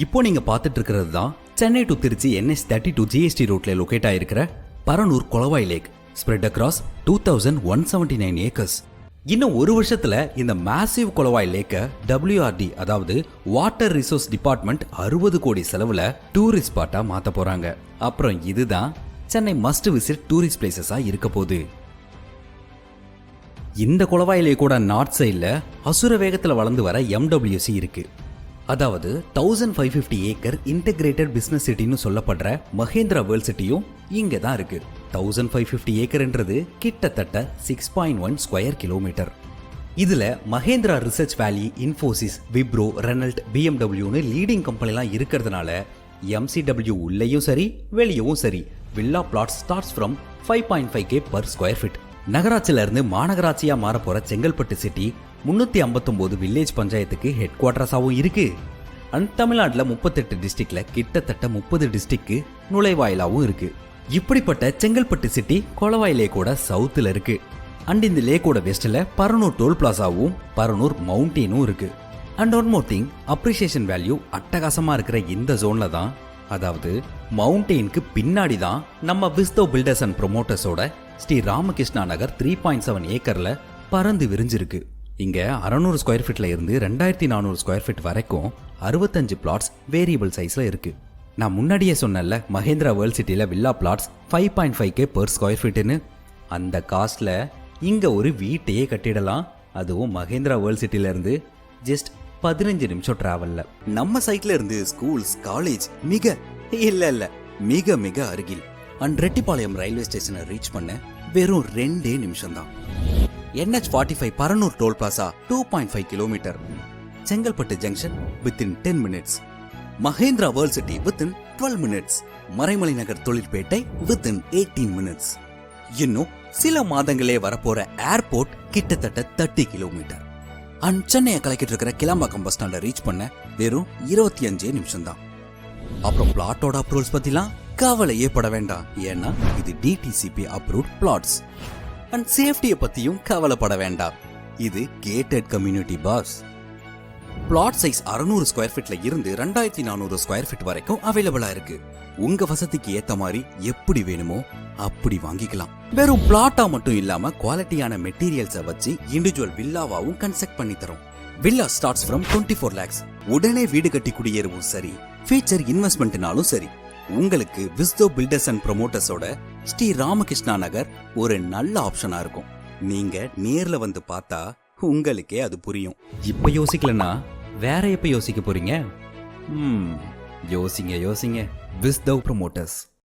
இப்போ நீங்க பார்த்துட்டு இருக்கிறது தான் Chennai to Trichy NH thirty two GST ரோட்ல locate ஆயிருக்கிற Paranur Kolavai lake spread across two thousand one seventy nine acres இன்னும் ஒரு வருஷத்துல இந்த மேசிவ் கொளவாய் லேக்கை டபிள்யூஆர்டி அதாவது வாட்டர் ரிசோர்ஸ் டிபார்ட்மெண்ட் அறுபது கோடி செலவுல டூரிஸ்ட் ஸ்பாட்டா மாத்த போறாங்க. அப்புறம் இதுதான் சென்னை மஸ்ட் விசிட் டூரிஸ்ட் பிளேசஸா இருக்க போகுது. இந்த குளவாயிலே கூட நார்த் சைடில் அசுர வேகத்தில் வளர்ந்து வர எம்டபிள்யூசி இருக்கு. அதாவது thousand five fifty acre integrated business சிட்டின்னு சொல்லப்படுற மகேந்திரா வேர்ல்ட் சிட்டியும் இங்கே தான் இருக்கு. தௌசண்ட் ஃபைவ் ஃபிஃப்டி ஏக்கர்ன்றது கிட்டத்தட்ட six point one square kilometre இதில் Mahindra research valley Infosys Wipro Renault பிஎம்டபிள்யூன்னு leading கம்பெனிலாம் இருக்கிறதுனால எம்சிடபிள்யூ உள்ளேயும் சரி வெளியவும் சரி villa plot starts from five point five K per square feet நகராட்சியில மாநகராட்சியாக மாறப்போகிற செங்கல்பட்டு சிட்டி முந்நூற்றி ஐம்பத்தொம்போது வில்லேஜ் பஞ்சாயத்துக்கு ஹெட் குவார்டர்ஸாகவும் இருக்கு. அண்ட் தமிழ்நாட்டில் முப்பத்தெட்டு டிஸ்ட்ரிக்டில் கிட்டத்தட்ட முப்பது டிஸ்ட்ரிக்ட்க்கு நுழைவாயிலாகவும் இருக்கு. இப்படிப்பட்ட செங்கல்பட்டு சிட்டி கொலவாய் லேக்கோட சவுத்தில் இருக்கு. அண்ட் இந்த லேக்கோட வெஸ்ட்டில் பரனூர் டோல் பிளாசாவும் பரனூர் மவுண்டெயினும் இருக்கு. And one more thing appreciation value அட்டகாசமாக இருக்கிற இந்த ஜோனில் தான் அதாவது மவுண்டெயினுக்கு பின்னாடி தான் நம்ம Visto builders and ப்ரொமோட்டர்ஸோட Sri Ramakrishna Nagar three point seven ஏக்கரில் பறந்து விரிஞ்சிருக்கு. இங்கே அறநூறு ஸ்கொயர் ஃபீட்டில் இருந்து ரெண்டாயிரத்தி நானூறு ஸ்கொயர் ஃபீட் வரைக்கும் அறுபத்தஞ்சு பிளாட்ஸ் வேரியபிள் சைஸில் இருக்குது நான் முன்னாடியே சொன்னேன்ல மகேந்திரா வேர்ல்ட் சிட்டியில் villa plots five point five K per square ஃபீட்டுன்னு அந்த காஸ்ட்டில் இங்கே ஒரு வீட்டையே கட்டிடலாம். அதுவும் மகேந்திரா வேர்ல்ட் சிட்டியிலேருந்து ஜஸ்ட் பதினஞ்சு நிமிஷம் ட்ராவலில் நம்ம சைட்ல இருந்து ஸ்கூல்ஸ் காலேஜ் மிக இல்லை இல்லை மிக மிக அருகில். அண்ட் ரெட்டிப்பாளையம் ரயில்வே ஸ்டேஷனை ரீச் பண்ண வெறும் ரெண்டே நிமிஷம் தான் NH forty five Paranur toll plaza two point five kilometre Chengalpattu junction within ten minutes Mahindra world city within twelve minutes Maraimalai Nagar தொழிற்பேட்டை within eighteen minutes இன்னும் சில மாதங்களே வரப்போற ஏர்போர்ட் கிட்டத்தட்ட தேர்ட்டி கிலோமீட்டர் அண்ட் சென்னையை கலக்கிட்டு இருக்கிற கிளம்பாக்கம் பஸ் ஸ்டாண்டை reach பண்ண வெறும் இருபத்தி அஞ்சே நிமிஷம் தான் அப்புறம் பிளாட்டோட அப்ரூவல்ஸ் பத்திலாம் கவலையே பட வேண்டாம். ஏன்னா இது டிடிசிபி அப்ரூவ்ட் பிளாட்ஸ் அண்ட் சேஃப்டியை பத்தியும் கவலைப்பட வேண்டாம். இது கேட்டட் கம்யூனிட்டி பாஸ் பிளாட் சைஸ் அறுநூறு ஸ்கொயர் ஃபீட்ல இருந்து ரெண்டாயிரத்தி நானூறு ஸ்கொயர் ஃபீட் வரைக்கும் அவைலபிளா இருக்கு. உங்க வசதிக்கு ஏத்த மாதிரி எப்படி வேணுமோ அப்படி வாங்கிக்கலாம். வெறும் பிளாட்டா மட்டும் இல்லாம குவாலிட்டியான மெட்டீரியல்ஸை வச்சு இண்டிவிஜுவல் வில்லாவாவும் கன்ஸ்ட்ரக்ட் பண்ணி தரும். Villa starts from twenty four lakhs உடனே வீடு கட்டி குடியேறவும் சரி ஃபியூச்சர் இன்வெஸ்ட்மெண்ட்னாலும் சரி. உங்களுக்கு விஸ்தோ பில்டர்ஸ் அண்ட் ப்ரொமோட்டர்ஸோட ஸ்ரீ ராமகிருஷ்ணா நகர் ஒரு நல்ல ஆப்ஷனா இருக்கும். நீங்க நேர்ல வந்து பார்த்தா உங்களுக்கே அது புரியும். இப்ப யோசிக்கலனா வேற எப்ப யோசிக்க போறீங்க? யோசிங்க யோசிங்க. விஸ்தவ் ப்ரொமோட்டர்ஸ்